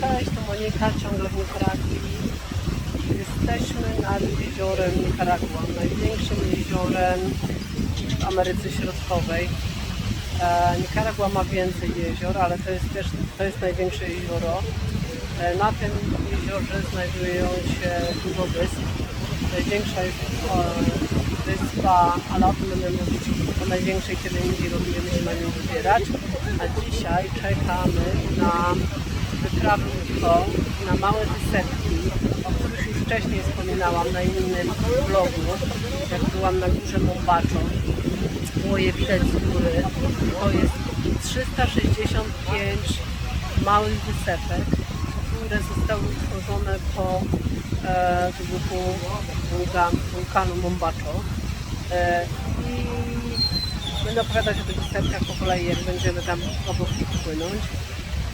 Cześć, to Monika, ciągle w Nikaragui. Jesteśmy nad jeziorem Nikaragua, największym jeziorem w Ameryce Środkowej. E, Nikaragua ma więcej jezior, ale to jest też to jest największe jezioro. E, na tym jeziorze znajdują się dużo wysp. Największa jest e, wyspa, ale o tym będę mówić o największej, kiedy indziej będziemy się na nią wybierać. A dzisiaj czekamy na wyprawę łódką na małe wysepki, o których już wcześniej wspominałam na innym vlogu, jak byłam na górze Mombacho. Było je widać z góry. To jest 365 małych wysepek, które zostały utworzone po e, wybuchu wulkan, wulkanu Mombacho. E, I będę opowiadać o tych wysepkach po kolei, jak będziemy tam obok płynąć.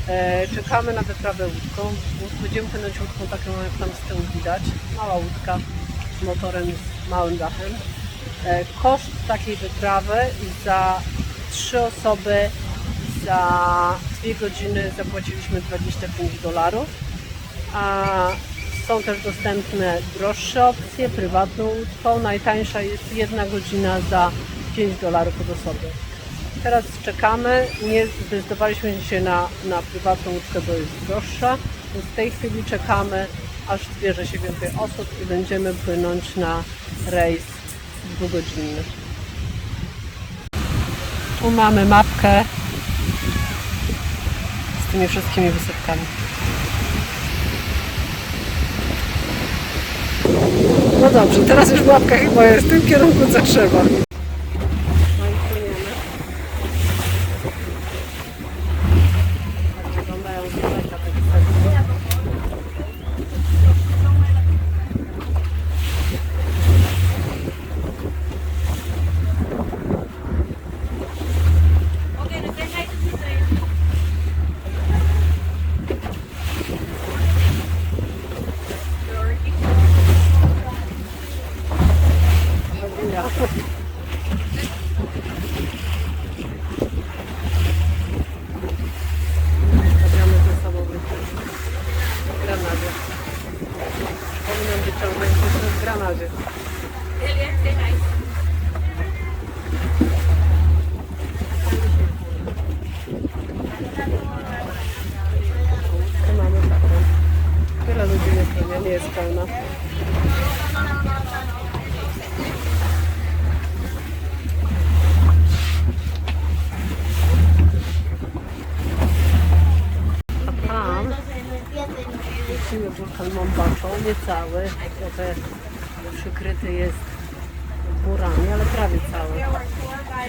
E, czekamy na wyprawę łódką. Łód- Będziemy płynąć łódką taką, jak tam z tyłu widać. Mała łódka z motorem z małym dachem. E, koszt takiej wyprawy za trzy osoby za dwie godziny zapłaciliśmy 25 dolarów. A są też dostępne droższe opcje, prywatną łódką. Najtańsza jest jedna godzina za 5 dolarów od osoby. Teraz czekamy, nie zdecydowaliśmy się na, na prywatną łódkę, bo jest droższa, więc w tej chwili czekamy, aż zbierze się więcej osób i będziemy płynąć na rejs dwugodzinny. Tu mamy mapkę z tymi wszystkimi wysypkami. No dobrze, teraz już mapka chyba jest w tym kierunku, co trzeba. No i płyniemy. Tak wyglądają z daleka te wysepki. Ja. Stawiamy ze sobą w granadzie. Przypominam wyciągnąć jeszcze w granadzie. Tu mamy taką. Tyle ludzi nie płynie, nie jest pełna. A tam widzimy wulkan Mombacho, niecały, trochę przykryty jest burami, ale prawie cały.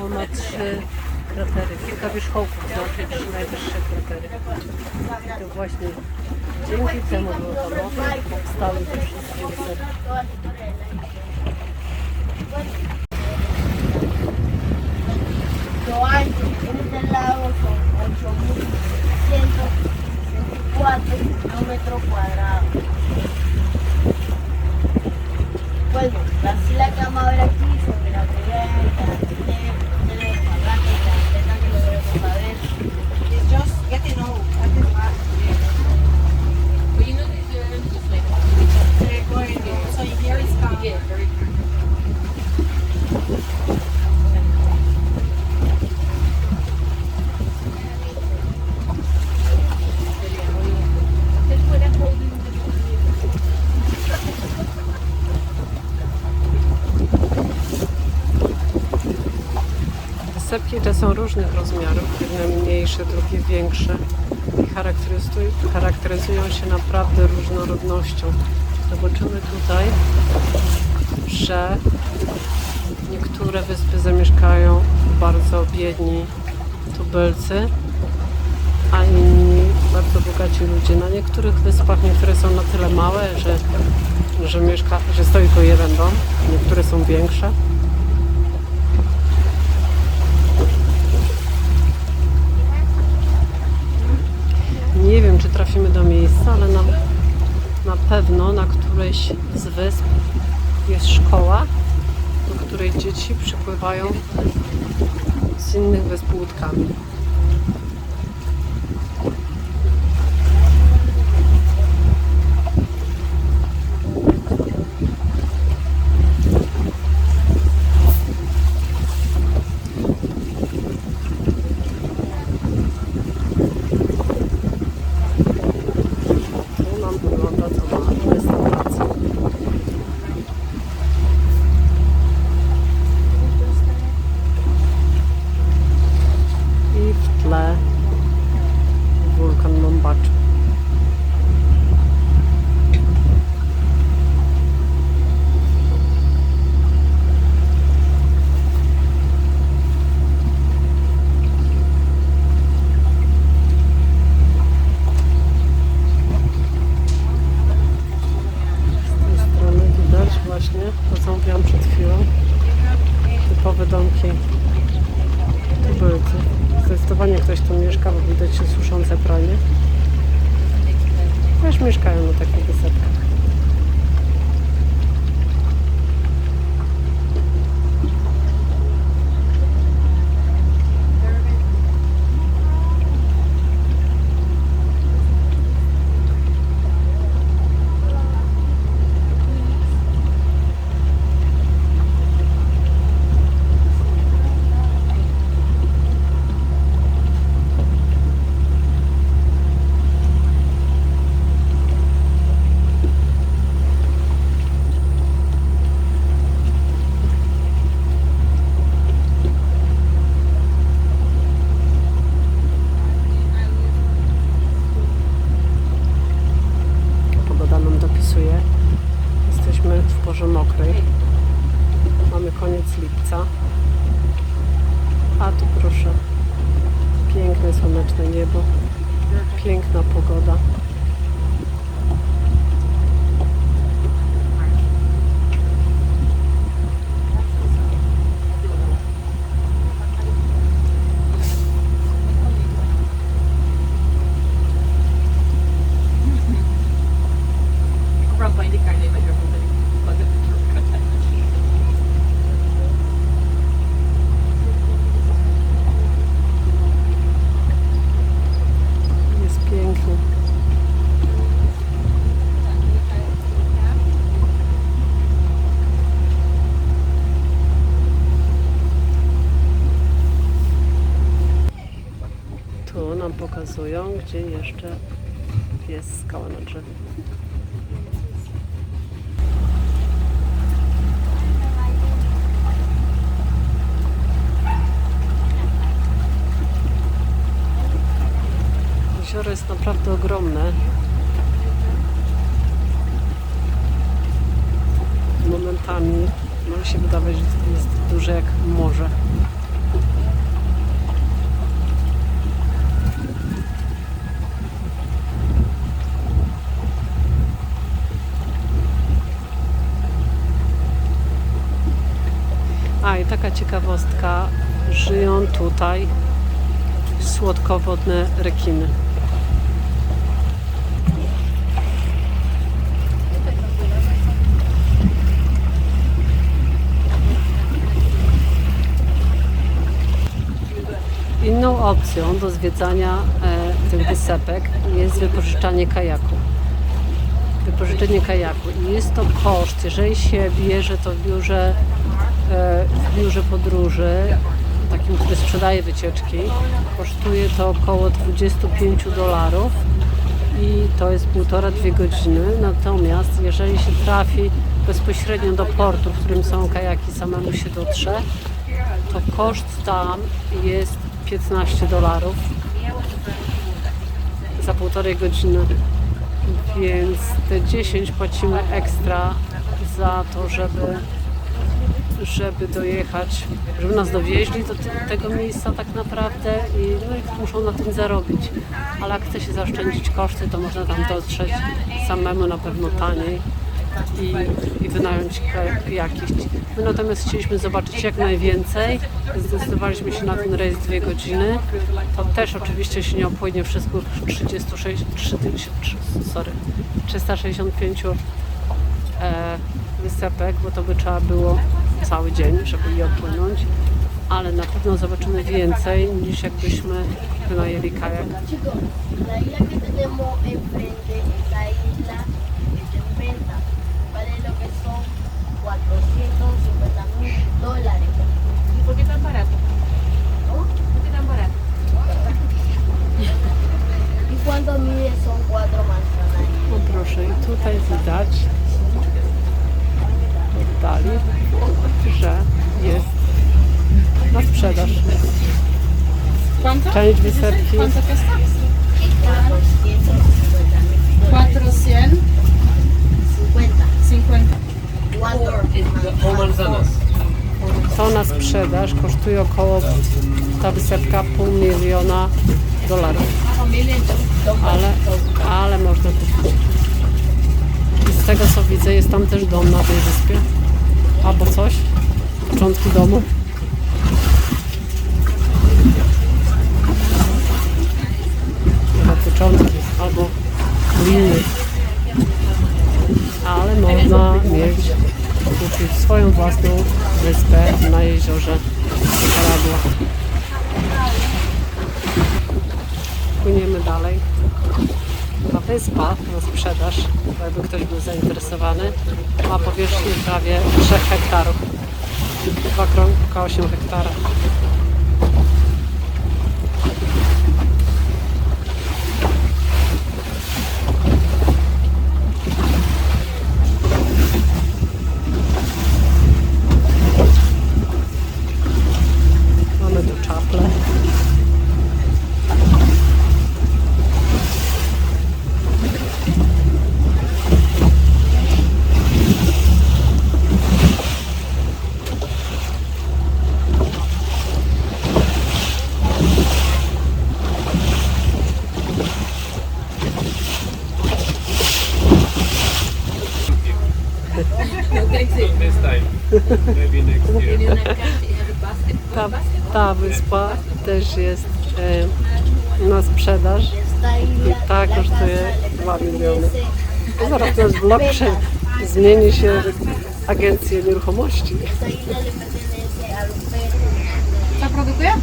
On ma trzy kratery, kilka wierzchołków, znaczy trzy najwyższe kratery. I to właśnie dzięki temu wulkanowi powstały te wszystkie wysepki. Casi la cama ahora aquí. Różnych rozmiarów, jedne mniejsze, drugie większe i charakteryzuj- charakteryzują się naprawdę różnorodnością. Zobaczymy tutaj, że niektóre wyspy zamieszkają bardzo biedni tubylcy, a inni bardzo bogaci ludzie. Na niektórych wyspach niektóre są na tyle małe, że, że, mieszka, że stoi tylko jeden dom, niektóre są większe. Nie wiem, czy trafimy do miejsca, ale na, na pewno na którejś z wysp jest szkoła, do której dzieci przypływają z innych wysp łódkami. Gdzie jeszcze jest skała na drzewie. Jezioro jest naprawdę ogromne. Momentami może się wydawać, że jest duże jak morze. A i taka ciekawostka, żyją tutaj słodkowodne rekiny. Inną opcją do zwiedzania e, tych wysepek jest wypożyczanie kajaku. Wypożyczenie kajaku. I jest to koszt, jeżeli się bierze to w biurze, w biurze podróży, takim, który sprzedaje wycieczki, kosztuje to około 25 dolarów i to jest półtora, dwie godziny. Natomiast jeżeli się trafi bezpośrednio do portu, w którym są kajaki, samemu się dotrze, to koszt tam jest 15 dolarów za półtorej godziny. Więc te 10 płacimy ekstra za to, żeby żeby dojechać, żeby nas dowieźli do te- tego miejsca tak naprawdę i, no muszą na tym zarobić. Ale jak chce się zaoszczędzić koszty, to można tam dotrzeć samemu na pewno taniej i, i wynająć jakiś. My natomiast chcieliśmy zobaczyć jak najwięcej. Zdecydowaliśmy się na ten rejs dwie godziny. To też oczywiście się nie opłynie wszystkich 36, 3000, sorry, 365 e, wysepek, bo to by trzeba było cały dzień, żeby je opłynąć, ale na pewno zobaczymy więcej niż jakbyśmy wynajęli kajak. Chicos, la isla que tenemos enfrente, esa isla está en venta. Vale lo que son 450 mil dólares. ¿Y por qué tan barato? ¿Por qué tan barato? ¿Y cuánto mide? Son cuatro manzanas. No proszę, i tutaj widać w oddali, że jest na sprzedaż. Część wysepki ¿Cuánto cuesta? 450. 450. 50. ¿Cuánto? manzanas. to na sprzedaż kosztuje około ta wysepka pół miliona dolarów. Ale, ale można kupić. I z tego co widzę jest tam też dom na tej wyspie albo coś. Początki domu. Albo początki, albo liny. Ale można mieć kupić swoją własną wyspę na jeziorze Nicaragua. Płyniemy dalej. Ta wyspa na sprzedaż, jakby ktoś był zainteresowany, ma powierzchnię prawie 3 hektarów. Dwa krążka 8 hektara. Mamy tu czaple. This time. Maybe next year. Ta, ta wyspa też jest e, na sprzedaż. I ta kosztuje casa 2 le miliony. Zaraz nasz blog zmieni się w agencję nieruchomości. Co produkuje?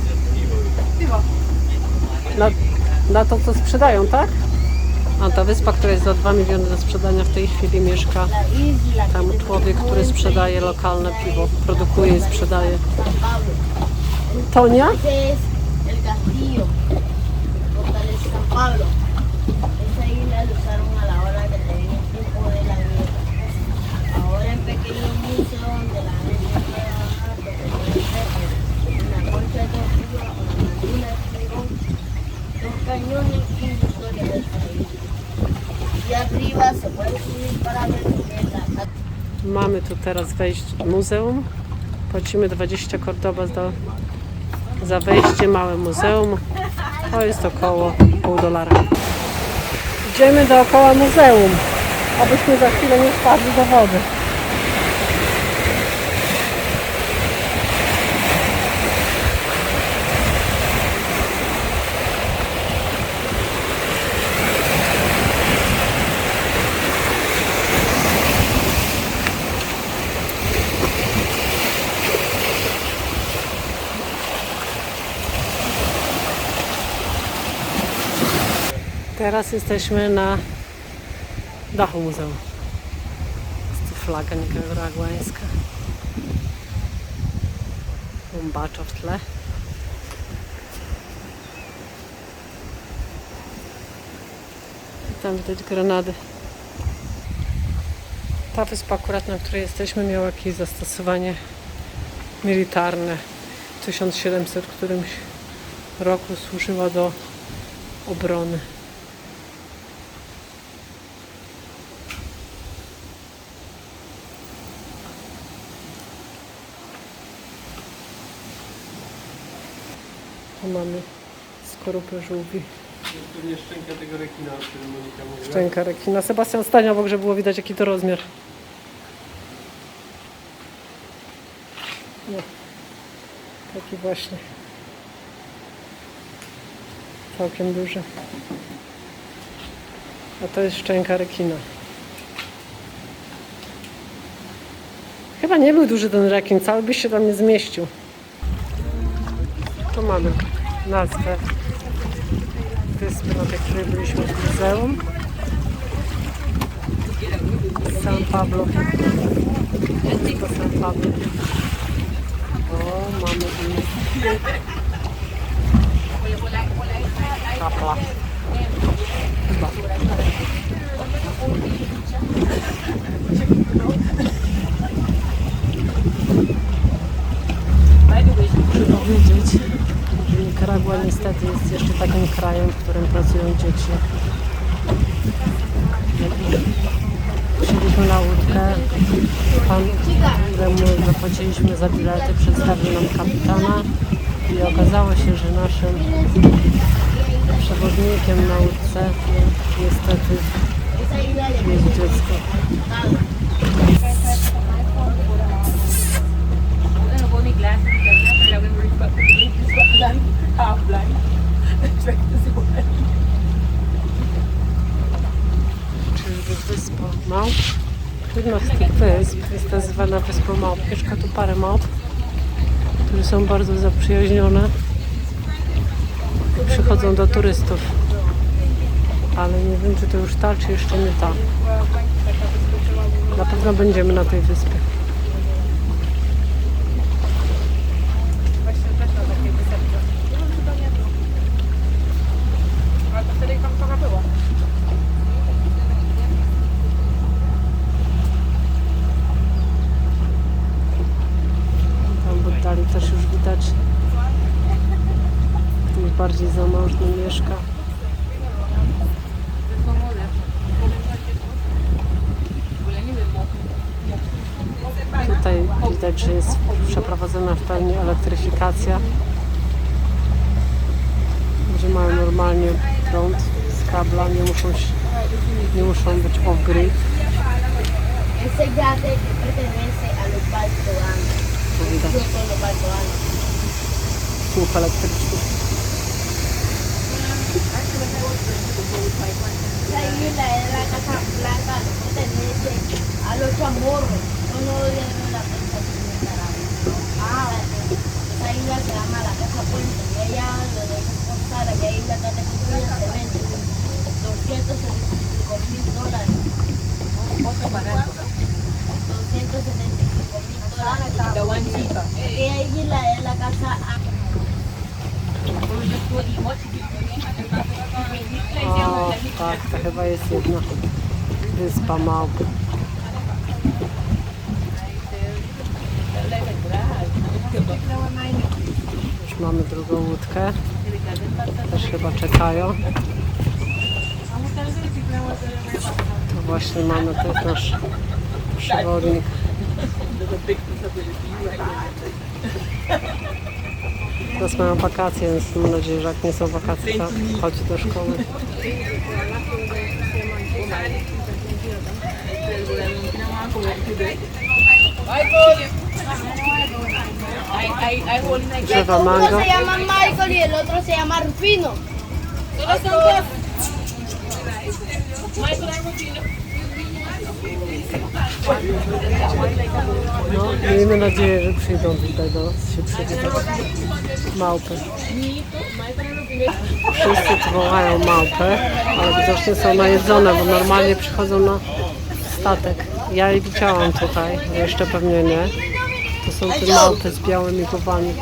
Piwo. Na, na to, co sprzedają, tak? A ta wyspa, która jest za 2 miliony do sprzedania, w tej chwili mieszka tam człowiek, który sprzedaje lokalne piwo. Produkuje i sprzedaje. Tonia? Ese es el castillo, Fortaleza San Pablo. Esa isla la usaron a la hora que le dio tiempo de la guerra. Ahora en pequeños museos de la una concha de tortuga, una dragón, dos cañones y una historia del país. Y arriba se puede subir para ver la Mamy tu teraz wejść muzeum. Płacimy 20 kordobas do, za wejście małe muzeum. To jest około pół dolara. Idziemy dookoła muzeum, abyśmy za chwilę nie wpadli do wody. Teraz jesteśmy na dachu muzeum. Jest tu flaga nikaraguańska. Bombaczo w tle. I tam widać granady. Ta wyspa akurat, na której jesteśmy, miała jakieś zastosowanie militarne. W 1700 którymś roku służyła do obrony. Tu mamy skorupę żółwi, Pewnie szczęka tego rekina, o którym Monika mówiła. szczęka rekina. Sebastian stań obok, żeby było widać jaki to rozmiar. No, taki właśnie. Całkiem duży. A to jest szczęka rekina. Chyba nie był duży ten rekin, cały byś się tam nie zmieścił. Mamy nazwę wyspy, na tej której byliśmy w muzeum. San Pablo. To San Pablo. O, mamy kapla. Chyba. Trzeba wiedzieć, że Nikaragua niestety jest jeszcze takim krajem, w którym pracują dzieci. Wsiedliśmy na łódkę. Pan, któremu zapłaciliśmy za bilety, przedstawił nam kapitana i okazało się, że naszym przewodnikiem na łódce niestety jest dziecko. Jedna z tych wysp jest nazywana Wyspą Małp. Mieszka tu parę małp, które są bardzo zaprzyjaźnione i przychodzą do turystów. Ale nie wiem, czy to już ta, czy jeszcze nie ta. Na pewno będziemy na tej wyspie. Właśnie też na takiej wysepce. No chyba nie było. Ale to wtedy tam trochę było. Tam w oddali też już widać. Ktoś bardziej zamożny mieszka. Tutaj widać, że jest przeprowadzona w pełni elektryfikacja. Ludzie mają normalnie prąd z kabla, nie muszą, się- nie muszą być off-grid. Ese yate que pertenece a los balcoanos. To widać Yo con los balcoanos. słup elektryczny. La isla es la casa blanca que pertenece a los chamorros. No, no le doy la prensa sin estar ahí. Ah, esa isla se llama la Casa Puente. Y allá lo de costar, aquella isla está de construida se vende 275 mil dólares. 275 mil dólares. Cheaper. Aquella isla es la casa O, tak, to chyba jest jedna wyspa małpy. Już mamy drugą łódkę. Też chyba czekają. To właśnie mamy, to jest nasz przewodnik. Teraz mają wakacje, więc mam nadzieję, że jak nie są wakacje, to chodzi do szkoły. Drzewa Uno mango. se llama Michael y el otro se llama Rufino. No, miejmy nadzieję, że przyjdą tutaj do się przywitać. Małpy. Wszyscy tu wołają małpę, ale widocznie są najedzone, bo normalnie przychodzą na statek. Ja je widziałam tutaj, jeszcze pewnie nie. To są te małpy z białymi głowami.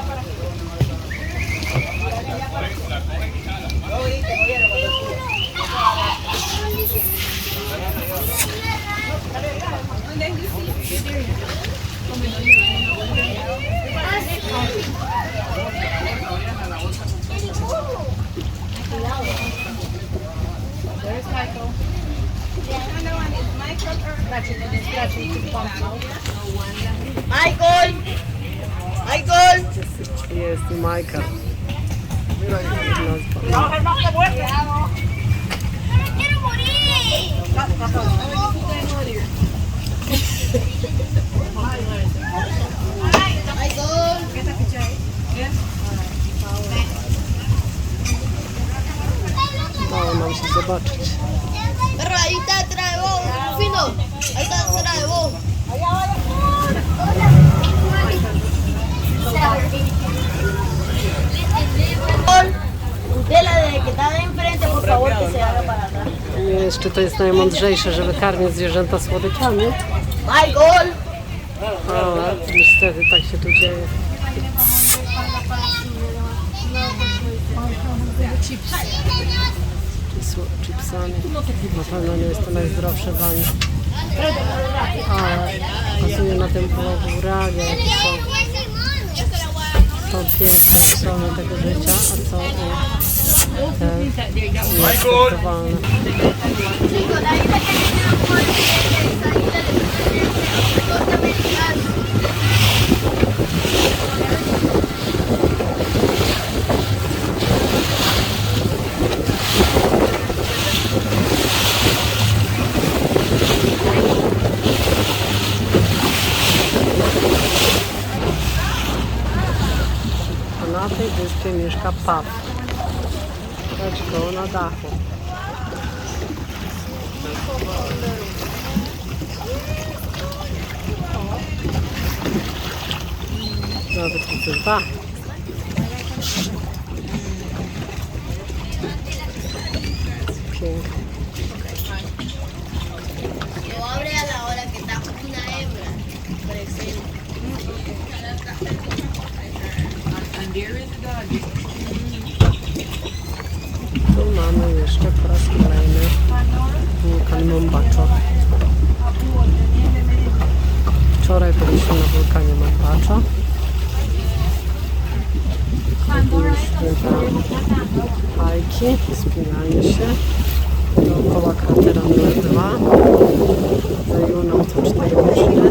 Michael. Michael. Jest i Majka. Nazwa. quiero morir. Michael. Dało nam się zobaczyć. Pero ahí está atrás de vos, Rufino. Ahí está atrás de vos. Usted la de que está de enfrente, por favor, que se haga para atrás. Nie wiem, czy to jest najmądrzejsze, żeby karmić zwierzęta słodyczami. Michael. Ale niestety tak się tu dzieje. Chipsy- Chipsami. Na pewno nie jest to najzdrowsze danie. Ale pasuje na tym blogu realia, jakie są. To pierwsze psone tego życia, a co y, te nieakceptowalne. Nothing is finished kapap. Let's go na dachu. wyczytywa. Pięknie. Tu mamy jeszcze po raz kolejny wulkan Mombacho. Wczoraj byliśmy na wulkanie Mombacho. Hajki, wspinanie się dookoła kratera Nuewa, rejon otocznej rośliny.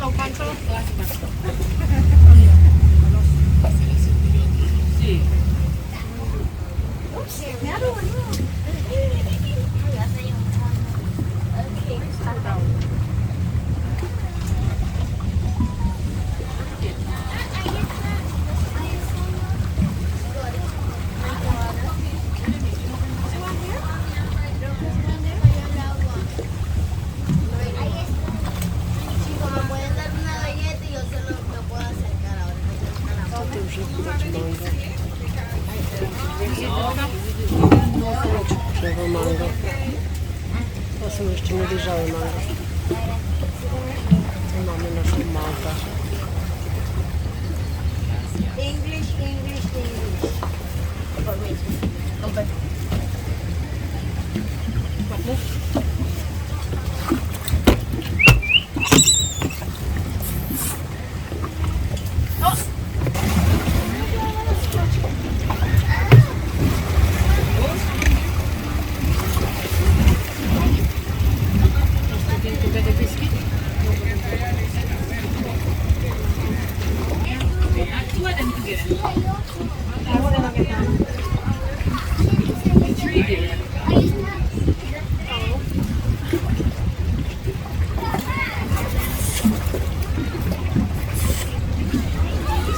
local, local.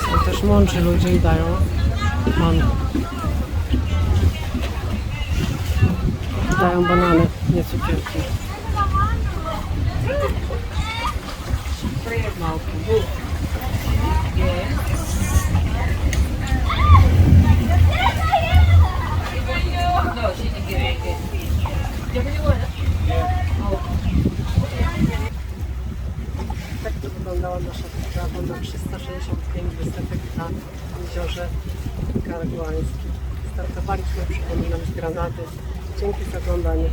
Są też mądrzy ludzie i dają mango. Dają banany, nie cukierki. nasza poprawa na 365 występek na jeziorze karagłańskim. Startowaliśmy, przypominam, z Granady. Dzięki za oglądanie.